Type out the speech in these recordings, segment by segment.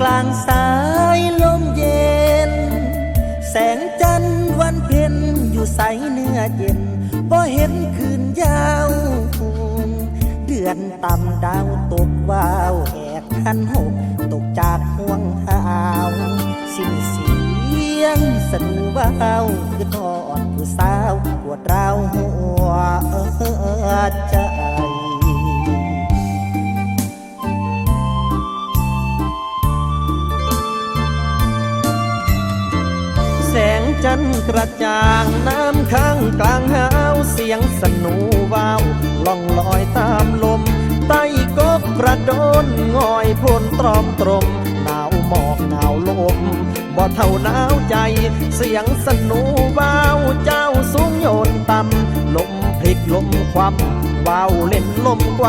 กลางสายลมเย็น แสงจันทร์วันเพ็ญอยู่ใสเนื้อเย็นบ่เห็นคืนยาวเดือนต่ำดาวตกวาวแอกขันหกตกจากห่วงหาวสิ้นเสียงสนูว้าวคือทอดผู้สาวปวดร้าว งจันกระจ่างน้ำข้างกลางหาวเสียงสนูวาวล่องลอยตามลม ใต้กบกระโดนงอยพ่นตรอมตรมหนาวหมอกหนาวลมบ่เท่าหนาวใจ เสียงสนูวาวเจ้าสูงโยนต่ำลมพลิกลมคว่ำวาวเล่นลมไว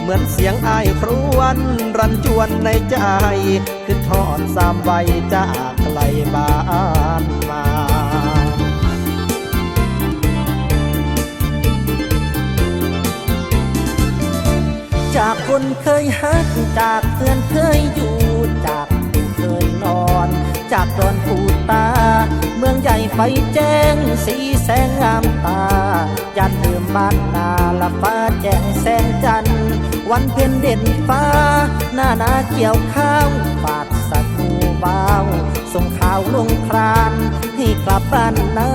เหมือนเสียงอายครวนรันจวนในใจ คือทอดสามใบจากไกลบ้านมา คนเคยฮักจากเพื่อนเคยอยู่จากเคยนอน จากดอนปูตา เมืองใหญ่ไฟแจ้งสีแสงงามตายันเดิมบ้านนาละฟ้าแจ้งแสงจันทร์วันเพ็ญเด่นฟ้า หน้านาเกี่ยวข้าวฝาดสักูเบาส่งข่าวลงครานให้กลับบ้านนา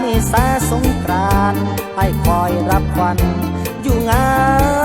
เมษาสงกรานต์ให้คอยรับวันอยู่งาน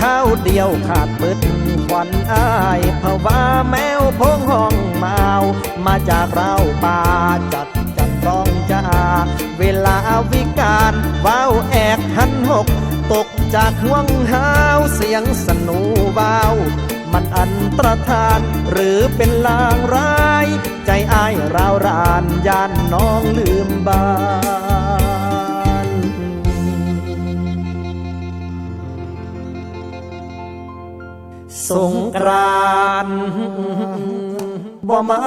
ข้าวเดียวขาดปึดควันอายเพราะว่าแมวพงห้องมามาจากเราป่าจัดจัดร้องจ้าเวลาวิการว้าวแอกหันหก ตกจากห่วงห้าวเสียงสนูว้าวมันอันตรธานหรือเป็นลางร้าย ใจอ้ายราวรานย่านน้องลืมบ้า สงกรานต์บ่มา